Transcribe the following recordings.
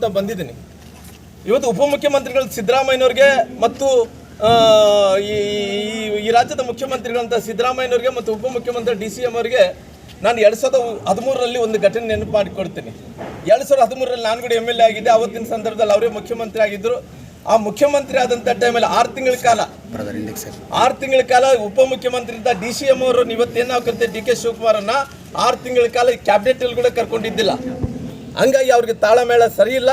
ಅಂತ ಬಂದಿದ್ದೀನಿ. ಇವತ್ತು ಉಪಮುಖ್ಯಮಂತ್ರಿಗಳು ಸಿದ್ದರಾಮಯ್ಯನವ್ರಿಗೆ ಮತ್ತು ಈ ಈ- ರಾಜ್ಯದ ಮುಖ್ಯಮಂತ್ರಿಗಳಂತ ಸಿದ್ದರಾಮಯ್ಯನವ್ರಿಗೆ ಮತ್ತು ಉಪಮುಖ್ಯಮಂತ್ರಿ ಡಿ ಸಿ ಎಂ ಅವರಿಗೆ ನಾನು ಎರಡು ಸಾವಿರದ ಹದಿಮೂರರಲ್ಲಿ ಒಂದು ಘಟನೆ ನೆನಪು ಮಾಡಿಕೊಡ್ತೀನಿ. ಎರಡು ಸಾವಿರದ ಹದಿಮೂರರಲ್ಲಿ ನಾನು ಕೂಡ ಎಂ ಎಲ್ ಎ ಆಗಿದ್ದೆ. ಅವತ್ತಿನ ಸಂದರ್ಭದಲ್ಲಿ ಅವರೇ ಮುಖ್ಯಮಂತ್ರಿ ಆಗಿದ್ದರು ಆ ಮುಖ್ಯಮಂತ್ರಿ ಆದಂಥ ಟೈಮಲ್ಲಿ ಆರು ತಿಂಗಳ ಕಾಲ ಆರು ತಿಂಗಳ ಕಾಲ ಉಪಮುಖ್ಯಮಂತ್ರಿ ಇದ್ದ ಡಿ ಸಿ ಎಂ ಅವರು ಇವತ್ತೇನಾಗುತ್ತೆ ಡಿ ಕೆ ಶಿವಕುಮಾರನ್ನ ಆರು ತಿಂಗಳ ಕಾಲ ಕ್ಯಾಬಿನೆಟ್ ಅಲ್ಲಿ ಕೂಡ ಕರ್ಕೊಂಡಿದ್ದಿಲ್ಲ. ಹಂಗಾಗಿ ಅವ್ರಿಗೆ ತಾಳಮೇಳ ಸರಿ ಇಲ್ಲ.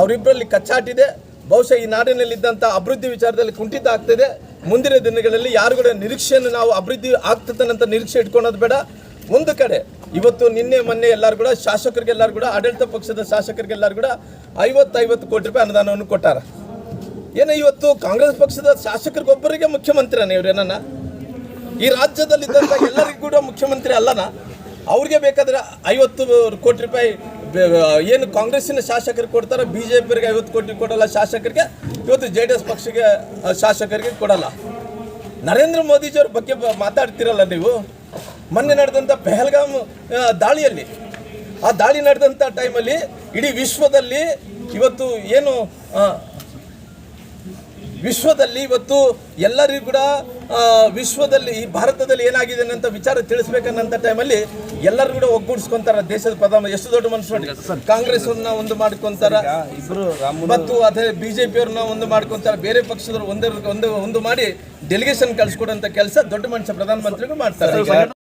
ಅವರಿಬ್ಬರಲ್ಲಿ ಕಚ್ಚಾಟಿದೆ. ಬಹುಶಃ ಈ ನಾಡಿನಲ್ಲಿದ್ದಂಥ ಅಭಿವೃದ್ಧಿ ವಿಚಾರದಲ್ಲಿ ಕುಂಠಿತ ಆಗ್ತಿದೆ. ಮುಂದಿನ ದಿನಗಳಲ್ಲಿ ಯಾರು ಕೂಡ ನಿರೀಕ್ಷೆಯನ್ನು ನಾವು ಅಭಿವೃದ್ಧಿ ಆಗ್ತದಂತ ನಿರೀಕ್ಷೆ ಇಟ್ಕೊಳೋದು ಬೇಡ. ಒಂದು ಕಡೆ ಇವತ್ತು ನಿನ್ನೆ, ಮೊನ್ನೆ ಎಲ್ಲರೂ ಕೂಡ ಶಾಸಕರಿಗೆಲ್ಲರೂ ಕೂಡ, ಆಡಳಿತ ಪಕ್ಷದ ಶಾಸಕರಿಗೆಲ್ಲರೂ ಕೂಡ ಐವತ್ತು ಐವತ್ತು ಕೋಟಿ ರೂಪಾಯಿ ಅನುದಾನವನ್ನು ಕೊಟ್ಟಾರ. ಏನೋ ಇವತ್ತು ಕಾಂಗ್ರೆಸ್ ಪಕ್ಷದ ಶಾಸಕರಿಗೊಬ್ಬರಿಗೆ ಮುಖ್ಯಮಂತ್ರಿನ ಇವ್ರೇನ ಈ ರಾಜ್ಯದಲ್ಲಿದ್ದಂಥ ಎಲ್ಲರಿಗೂ ಕೂಡ ಮುಖ್ಯಮಂತ್ರಿ ಅಲ್ಲನ? ಅವ್ರಿಗೆ ಬೇಕಾದ್ರೆ ಐವತ್ತು ಕೋಟಿ ರೂಪಾಯಿ ಏನು ಕಾಂಗ್ರೆಸ್ಸಿನ ಶಾಸಕರಿಗೆ ಕೊಡ್ತಾರೆ ಬಿ ಜೆ ಪಿಗೆ ಐವತ್ತು ಕೋಟಿ ಕೊಡಲ್ಲ ಶಾಸಕರಿಗೆ, ಇವತ್ತು ಜೆ ಡಿ ಎಸ್ ಪಕ್ಷಕ್ಕೆ ಶಾಸಕರಿಗೆ ಕೊಡಲ್ಲ. ನರೇಂದ್ರ ಮೋದಿಜಿಯವ್ರ ಬಗ್ಗೆ ಮಾತಾಡ್ತಿರಲ್ಲ ನೀವು? ಮೊನ್ನೆ ನಡೆದಂಥ ಪೆಹಲ್ಗಾಮ್ ದಾಳಿಯಲ್ಲಿ, ಆ ದಾಳಿ ನಡೆದಂಥ ಟೈಮಲ್ಲಿ ಇಡೀ ವಿಶ್ವದಲ್ಲಿ ಇವತ್ತು ಏನು ವಿಶ್ವದಲ್ಲಿ ಇವತ್ತು ಎಲ್ಲರಿಗೂ ಕೂಡ ವಿಶ್ವದಲ್ಲಿ ಈ ಭಾರತದಲ್ಲಿ ಏನಾಗಿದೆ ಅಂತ ವಿಚಾರ ತಿಳಿಸ್ಬೇಕನ್ನಂತ ಟೈಮಲ್ಲಿ ಎಲ್ಲರೂ ಕೂಡ ಒಗ್ಗೂಡಿಸ್ಕೊಂತಾರ ದೇಶದ ಪ್ರಧಾನ ಎಷ್ಟು ದೊಡ್ಡ ಮನುಷ್ಯ ನೋಡಿ. ಕಾಂಗ್ರೆಸ್ ಅವ್ರನ್ನ ಒಂದು ಮಾಡ್ಕೊಂತಾರ. ಇಬ್ರು ಮತ್ತು ಅದೇ ಬಿಜೆಪಿ ಅವ್ರನ್ನ ಒಂದು ಮಾಡ್ಕೊಂತಾರ. ಬೇರೆ ಪಕ್ಷದವ್ರು ಒಂದೇ ಒಂದು ಒಂದು ಮಾಡಿ ಡೆಲಿಗೇಷನ್ ಕಳ್ಸಿಕೊಡಂತ ಕೆಲಸ ದೊಡ್ಡ ಮನುಷ್ಯ ಪ್ರಧಾನಮಂತ್ರಿಗಳು ಮಾಡ್ತಾರೆ.